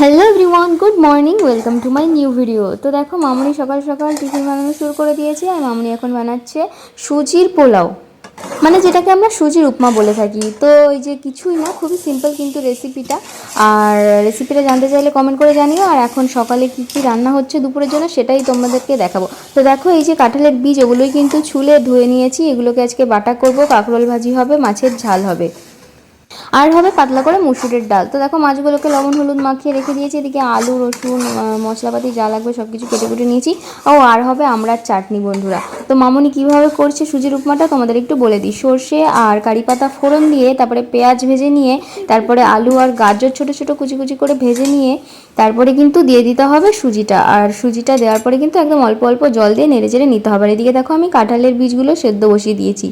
Hello everyone good morning welcome to my new video তো দেখো, মামনি সকাল সকাল টিফিন বানানো শুরু করে দিয়েছে আর মামনি এখন বানাচ্ছে সুজির পোলাও। মানে যেটাকে আমরা সুজির উপমা বলে থাকি। তো এই যে কিছুই না, খুবই সিম্পল কিন্তু রেসিপিটা আর রেসিপিটা জানতে চাইলে কমেন্ট করে জানিও। আর এখন সকালে কি কি রান্না হচ্ছে দুপুরের জন্য সেটাই তোমাদেরকে দেখাবো। তো দেখো, এই যে কাঁঠালের বীজ ওগুলোই কিন্তু ছুলে ধুয়ে নিয়েছি। এগুলোকে আজকে বাটা করব। কাঁকরোল ভাজি হবে, মাছের ঝাল হবে। আর হবে পাতলা করে মুসুরের ডাল। তো দেখো মাছগুলোকে লবণ, হলুদ মাখিয়ে রেখে দিয়েছি। এদিকে আলু, রসুন মশলাপাতি যা লাগবে সব কিছু কেটে কুটে নিয়েছি। ও, আর হবে আমড়ার চাটনি, বন্ধুরা। তো মামুনি কীভাবে করছে সুজির উপমাটা তোমাদের একটু বলে দিই। সর্ষে আর কারি পাতা ফোড়ন দিয়ে, তারপরে পেঁয়াজ ভেজে নিয়ে, তারপরে আলু আর গাজর ছোট ছোট কুচি কুচি করে ভেজে নিয়ে, তারপরে কিন্তু দিয়ে দিতে হবে সুজিটা। আর সুজিটা দেওয়ার পরে কিন্তু একদম অল্প অল্প জল দিয়ে নেড়ে চেড়ে নিতে হবে। আর এদিকে দেখো আমি কাঁঠালের বীজগুলো সেদ্ধ বসিয়ে দিয়েছি।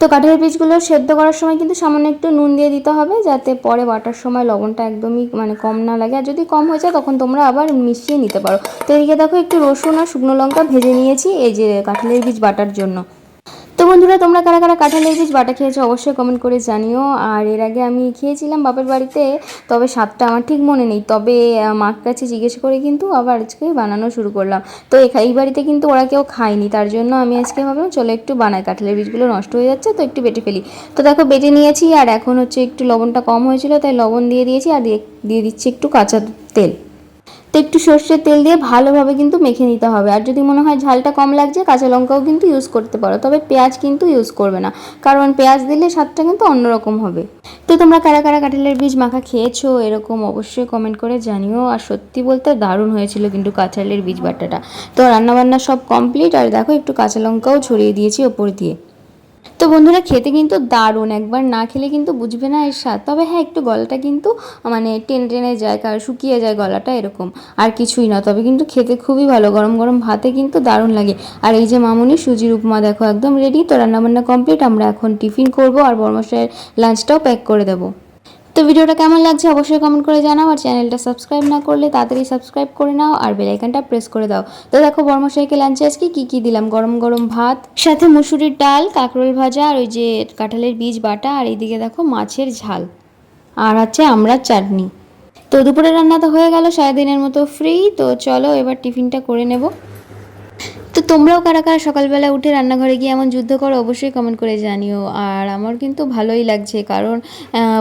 তো কাঁঠালের বীজগুলো সেদ্ধ করার সময় কিন্তু সামান্য একটু নুন দিয়ে দিতে হবে যাতে পরে বাটার সময় লবণটা একদমই মানে কম না লাগে। আর যদি কম হয়ে যায় তখন তোমরা আবার মিশিয়ে নিতে পারো। তো এদিকে দেখো একটু রসুন আর শুকনো লঙ্কা ভেজে নিয়েছি এই যে কাঁঠালের বীজ বাটার জন্য। বন্ধুরা, তোমরা কারা কারা কাঁঠালের বীজ বাটা খেয়েছো, অবশ্যই কমেন্ট করে জানিও। আর এর আগে আমি খেয়েছিলাম বাপের বাড়িতে, তবে স্বাদটা আমার ঠিক মনে নেই। তবে মার কাছে জিজ্ঞেস করে কিন্তু আবার আজকে বানানো শুরু করলাম। তো এই বাড়িতে কিন্তু ওরা কেউ খায়নি, তার জন্য আমি আজকে ভাবলাম, চলো একটু বানাই। কাঁঠালের বীজগুলো নষ্ট হয়ে যাচ্ছে, তো একটু বেটে ফেলি। তো দেখো, বেটে নিয়েছি, আর এখন হচ্ছে একটু লবণটা কম হয়েছিল, তাই লবণ দিয়ে দিয়েছি, আর দিয়ে দিচ্ছি একটু কাঁচা তেল। তো একটু সর্ষের তেল দিয়ে ভালোভাবে কিন্তু মেখে নিতে হবে। আর যদি মনে হয় ঝালটা কম লাগছে, কাঁচা লঙ্কাও কিন্তু ইউজ করতে পারো। তবে পেঁয়াজ কিন্তু ইউজ করবে না। কারণ পেঁয়াজ দিলে স্বাদটা কিন্তু অন্যরকম হবে। তো তোমরা কারা কারা কাঁঠালের বীজ মাখা খেয়েছো, এরকম অবশ্যই কমেন্ট করে জানিও। আর সত্যি বলতে দারুণ হয়েছিল কিন্তু কাঁঠালের বীজ বাটাটা। তো রান্নাবান্না সব কমপ্লিট আর দেখো একটু কাঁচা লঙ্কাও ছড়িয়ে দিয়েছি ওপর দিয়ে। তো বন্ধুরা, খেতে কিন্তু দারুণ। একবার না খেলে কিন্তু বুঝবে না এর স্বাদ। তবে হ্যাঁ একটু গলাটা কিন্তু মানে টেন টেনে যায় কার শুকিয়ে যায় গলাটা এরকম। আর কিছুই না, তবে কিন্তু খেতে খুবই ভালো। গরম গরম ভাতে কিন্তু দারুণ লাগে। আর এই যে মামুনি সুজির উপমা দেখো, একদম রেডি তো রান্নাবান্না কমপ্লিট আমরা এখন টিফিন করব আর বর্মশাইয়ের লাঞ্চটাও প্যাক করে দেবো। তো ভিডিওটা কেমন লাগছে অবশ্যই কমেন্ট করে জানাও আর চ্যানেলটা সাবস্ক্রাইব না করলে তাড়াতাড়ি সাবস্ক্রাইব করে নাও আর বেল আইকনটা প্রেস করে দাও। তো দেখো বর্মশাইকে লাঞ্চে আজকে কি কি দিলাম? গরম গরম ভাত, সাথে মুসুরির ডাল, কাঁকরোল ভাজা আর ওই যে কাঁঠালের বীজ বাটা আর এইদিকে দেখো মাছের ঝাল। আর আছে আমরা চাটনি। তো দুপুরে রান্না তো হয়ে গেল, সারাদিনের মতো ফ্রি তো চলো এবার টিফিনটা করে নেব। তো তোমরাও কারা কারা সকালবেলা উঠে রান্নাঘরে গিয়ে এমন যুদ্ধ করো, অবশ্যই কমেন্ট করে জানিও। আর আমার কিন্তু ভালোই লাগছে, কারণ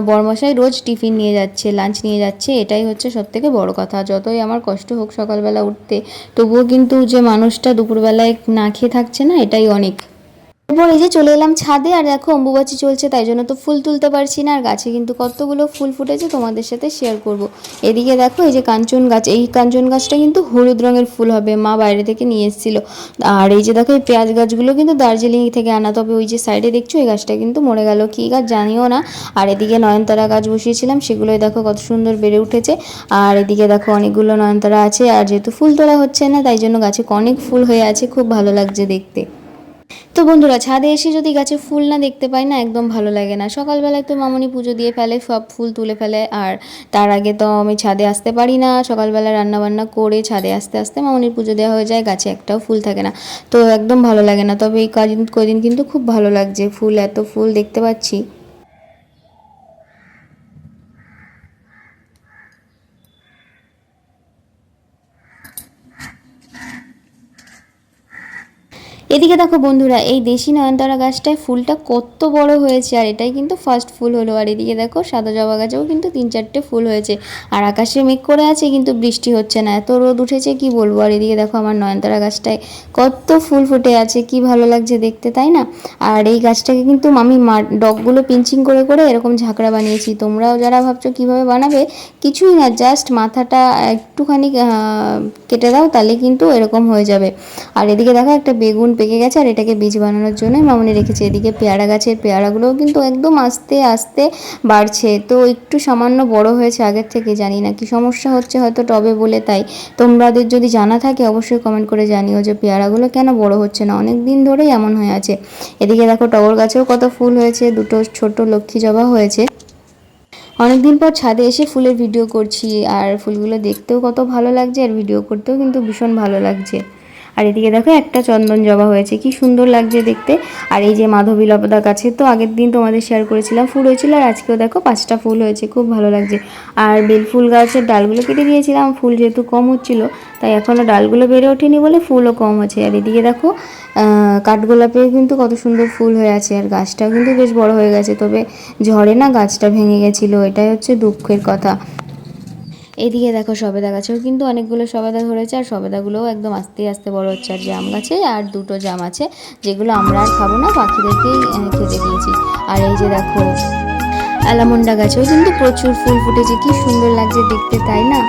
বরমশাই রোজ টিফিন নিয়ে যাচ্ছে লাঞ্চ নিয়ে যাচ্ছে, এটাই হচ্ছে সব থেকে বড়ো কথা। যতই আমার কষ্ট হোক সকালবেলা উঠতে, তবুও কিন্তু যে মানুষটা দুপুরবেলায় না খেয়ে থাকছে না, এটাই অনেক। এরপর এই যে চলে এলাম ছাদে, আর দেখো অম্বুবাচি চলছে, তাই জন্য তো ফুল তুলতে পারছি না। আর গাছে কিন্তু কতগুলো ফুল ফুটেছে তোমাদের সাথে শেয়ার করব। এদিকে দেখো এই যে কাঞ্চন গাছ, এই কাঞ্চন গাছটা কিন্তু হলুদ রঙের ফুল হবে, মা বাইরে থেকে নিয়ে এসেছিল। আর এই যে দেখো এই পেঁয়াজ গাছগুলো কিন্তু দার্জিলিং থেকে আনা, তবে ওই যে সাইডে দেখছ এই গাছটা কিন্তু মরে গেল। কী গাছ জানিও না। আর এদিকে নয়নতারা গাছ বসিয়েছিলাম, সেগুলোই দেখো কত সুন্দর বেড়ে উঠেছে। আর এদিকে দেখো অনেকগুলো নয়নতারা আছে, আর যেহেতু ফুল তোলা হচ্ছে না, তাই জন্য গাছে অনেক ফুল হয়ে আছে, খুব ভালো লাগছে দেখতে। তো বন্ধুরা, ছাদে এসে যদি গাছে ফুল না দেখতে পাই না, একদম ভালো লাগে না। সকালবেলায় তো মামনি পুজো দিয়ে ফেলে, সব ফুল তুলে ফেলে, আর তার আগে তো আমি ছাদে আসতে পারি না। সকালবেলা রান্নাবান্না করে ছাদে আসতে আসতে মামনির পুজো দেওয়া হয়ে যায়, গাছে একটাও ফুল থাকে না। তো একদম ভালো লাগে না। তবে এই কদিন কদিন কিন্তু খুব ভালো লাগছে ফুল, এত ফুল দেখতে পাচ্ছি। এদিকে দেখো বন্ধুরা, এই দেশি নয়নতারা গাছটায় ফুলটা কত বড় হয়েছে, আর এটাই কিন্তু ফার্স্ট ফুল হলো। আর এদিকে দেখো, সাদা জবা গাছেও কিন্তু তিন চারটে ফুল হয়েছে। আর আকাশে মেঘ করে আছে, কিন্তু বৃষ্টি হচ্ছে না। এত রোদ উঠেছে, কি বলব? আর এদিকে দেখো আমার নয়নতারা গাছটায় কত ফুল ফুটে আছে, কি ভালো লাগছে দেখতে, তাই না? আর এই গাছটাকে কিন্তু আমি ডগগুলো পিঞ্চিং করে করে এরকম ঝাঁকড়া বানিয়েছি। তোমরাও যারা ভাবছ কীভাবে বানাবে, কিছুই না জাস্ট মাথাটা একটুখানি কেটে দাও, তাহলে কিন্তু এরকম হয়ে যাবে। আর এদিকে দেখো একটা বেগুন পেকে গেছে আর এটাকে বীজ বানানোর জন্যই মামনি রেখেছে। এদিকে পেয়ারা গাছের পেয়ারাগুলোও কিন্তু একদম আস্তে আস্তে বাড়ছে। তো একটু সামান্য বড় হয়েছে আগের থেকে, জানি না কি সমস্যা হচ্ছে, হয়তো টবে বলে তাই। তোমাদের যদি জানা থাকে অবশ্যই কমেন্ট করে জানিও যে পেয়ারাগুলো কেন বড় হচ্ছে না। অনেক দিন ধরেই এমন হয়ে আছে। এদিকে দেখো টগর গাছেও কত ফুল হয়েছে, দুটো ছোট লক্ষ্মী জবা হয়েছে। অনেকদিন পর ছাদে এসে ফুলের ভিডিও করছি, আর ফুলগুলো দেখতেও কত ভালো লাগছে, আর ভিডিও করতেও কিন্তু ভীষণ ভালো লাগছে। আর এদিকে দেখো একটা চন্দন জবা হয়েছে, কি সুন্দর লাগছে দেখতে। আর এই যে মাধবী লতা গাছে, তো আগের দিন তোমাদের শেয়ার করেছিলাম, ফুল হয়েছিল আর আজকেও দেখো পাঁচটা ফুল হয়েছে, খুব ভালো লাগছে। আর বেল ফুল গাছের ডালগুলো কেটে দিয়েছিলাম, ফুল যেহেতু কম হচ্ছিল, তাই এখনও ডালগুলো বেড়ে ওঠেনি বলে ফুলও কম হচ্ছে। আর এদিকে দেখো কাঠগোলাপেও কিন্তু কত সুন্দর ফুল হয়ে আছে, আর গাছটাও কিন্তু বেশ বড় হয়ে গেছে, তবে ঝড়ে না গাছটা ভেঙে গেছিল, এটাই হচ্ছে দুঃখের কথা। এদিকে দেখো সবেদা গাছেও কিন্তু অনেকগুলো সবেদা ধরেছে, আর সবেদাগুলোও একদম আস্তে আস্তে বড় হচ্ছে। আর জাম গাছে, আর দুটো জাম আছে, যেগুলো আমরা আর খাব না, পাখিদেরকেই খেতে দিয়েছি। আর এই যে দেখো, অ্যালামন্ডা গাছেও কিন্তু প্রচুর ফুল ফুটেছে, কি সুন্দর লাগছে দেখতে, তাই না?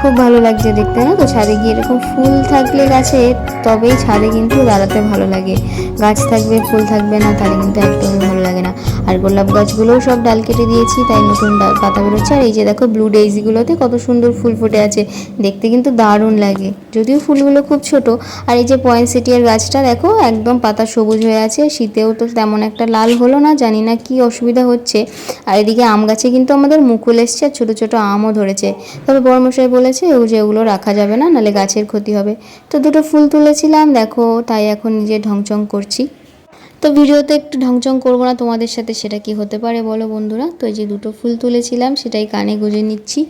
খুব ভালো লাগছে দেখতে না তো? ছাদে গিয়ে এরকম ফুল থাকলে গাছে, তবেই ছাদে কিন্তু দাঁড়াতে ভালো লাগে। গাছ থাকবে, ফুল থাকবে না, তাহলে কিন্তু একদমই ভালো লাগে না। আর গোলাপ গাছগুলোও সব ডাল কেটে দিয়েছি, তাই নতুন ডাল পাতা বেরোচ্ছে। আর এই যে দেখো ব্লু ডেইজিগুলোতে কত সুন্দর ফুল ফুটে আছে, দেখতে কিন্তু দারুণ লাগে। যদিও ফুলগুলো খুব ছোট, আর এই যে পয়েন্টসেটিয়ার গাছটা দেখো, একদম পাতা সবুজ হয়ে আছে, শীতেও তো তেমন একটা লাল হলো না, জানি না কি অসুবিধা হচ্ছে। আর এদিকে আম গাছে কিন্তু আমাদের মুকুল এসছে, আর ছোটো ছোটো আমও ধরেছে। তবে বড়মশাই বলেছে, ও যে ওগুলো রাখা যাবে না, নাহলে গাছের ক্ষতি হবে। তো দুটো ফুল তুলেছিলাম, দেখো, তাই এখন নিজে ঢংচং করছি। তো ভিডিওতে একটু ঢংচং করব না, তোমাদের সাথে সেটা কি হতে পারে বলো বন্ধুরা। তো এই যে দুটো ফুল তুলেছিলাম, সেটাই কানে গুঁজে নিচ্ছি।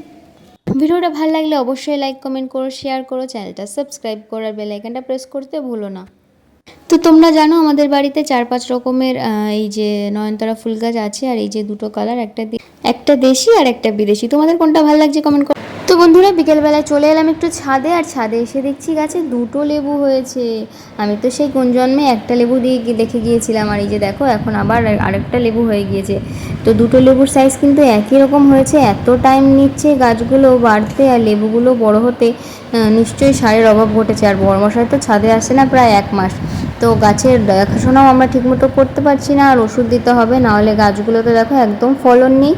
ভিডিওটা ভালো লাগলে অবশ্যই লাইক কমেন্ট করো শেয়ার করো চ্যানেলটা সাবস্ক্রাইব করো, আর বেল আইকনটা প্রেস করতে ভুলো না। তো তোমরা জানো আমাদের বাড়িতে চার পাঁচ রকমের এই যে নয়নতারা ফুল গাছ আছে, আর এই যে দুটো কালার একটা একটা দেশি আর একটা বিদেশি। তোমাদের কোনটা ভালো লাগছে কমেন্ট করো বন্ধুরা, বিকেলবেলায় চলে এলাম একটু ছাদে, আর ছাদে এসে দেখছি গাছে দুটো লেবু হয়েছে। আমি তো সেই কোন জন্মে একটা লেবু দিয়ে দেখে গিয়েছিলাম, আর এই যে দেখো, এখন আবার আরেকটা লেবু হয়ে গিয়েছে। তো দুটো লেবুর সাইজ কিন্তু একই রকম হয়েছে, এত টাইম নিচ্ছে গাছগুলো বাড়তে, আর লেবুগুলো বড় হতে নিশ্চয়ই সারের অভাব ঘটেছে। আর বড়মশাই তো ছাদে আসে না প্রায় এক মাস। তো গাছের দেখাশোনাও আমরা ঠিকমতো করতে পারছি না, আর ওষুধ দিতে হবে, নাহলে গাছগুলোতে দেখো একদম ফলন নেই,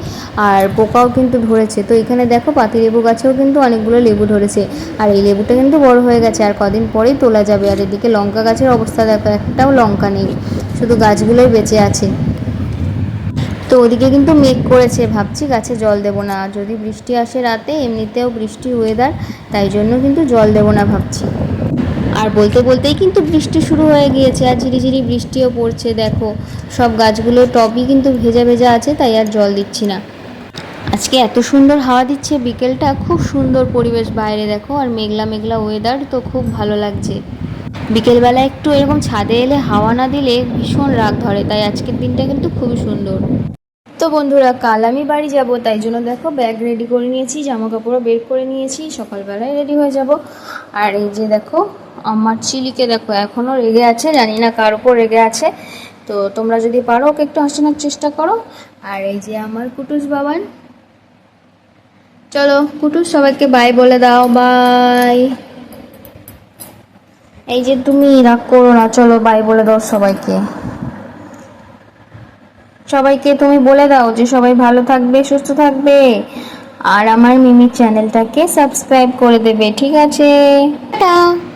আর পোকাও কিন্তু ধরেছে। তো এখানে দেখো পাতিলেবু গাছেও কিন্তু অনেকগুলো লেবু ধরেছে, আর এই লেবুটা কিন্তু বড় হয়ে গেছে, আর কদিন পরেই তোলা যাবে। আর এদিকে লঙ্কা গাছের অবস্থা দেখো, একটাও লঙ্কা নেই, শুধু গাছগুলোই বেঁচে আছে। তো ওদিকে কিন্তু মেঘ করেছে, ভাবছি গাছে জল দেবো না, যদি বৃষ্টি আসে রাতে, এমনিতেও বৃষ্টি ওয়েদার তাই জন্য কিন্তু জল দেবো না ভাবছি। আর বলতে বলতেই কিন্তু বৃষ্টি শুরু হয়ে গিয়েছে আর ঝিরিঝিরি বৃষ্টিও পড়ছে, দেখো। সব গাছগুলো টবই কিন্তু ভেজা ভেজা আছে, তাই আর জল দিচ্ছি না। আজকে এত সুন্দর হাওয়া দিচ্ছে বিকেলটা, খুব সুন্দর পরিবেশ বাইরে, দেখো। আর মেঘলা মেঘলা ওয়েদার তো খুব ভালো লাগছে। বিকেলবেলা একটু এরকম ছাদে এলে হাওয়া না দিলে ভীষণ রাগ ধরে, তাই আজকের দিনটা কিন্তু খুবই সুন্দর। তো বন্ধুরা, কাল আমি বাড়ি যাব, তাই জন্য দেখো ব্যাগ রেডি করে নিয়েছি জামা কাপড়ও বের করে নিয়েছি, সকালবেলায় রেডি হয়ে যাব। আর এই যে দেখো, আমার চিলিকে দেখো এখনও রেগে আছে, জানি না কার ওপর রেগে আছে। তো তোমরা যদি পারো, ওকে একটু হাসানোর চেষ্টা করো। আর এই যে আমার কুটুস বাবান। চলো, কুটুস সবাইকে বাই বলে দাও বাই এই যে তুমি রাগ করো না, চলো বাই বলে দাও সবাইকে। সবাইকে তুমি বলে দাও যে সবাই ভালো থাকবে, সুস্থ থাকবে। আর আমার মিমি চ্যানেলটাকে সাবস্ক্রাইব করে দেবে, ঠিক আছে? টাটা।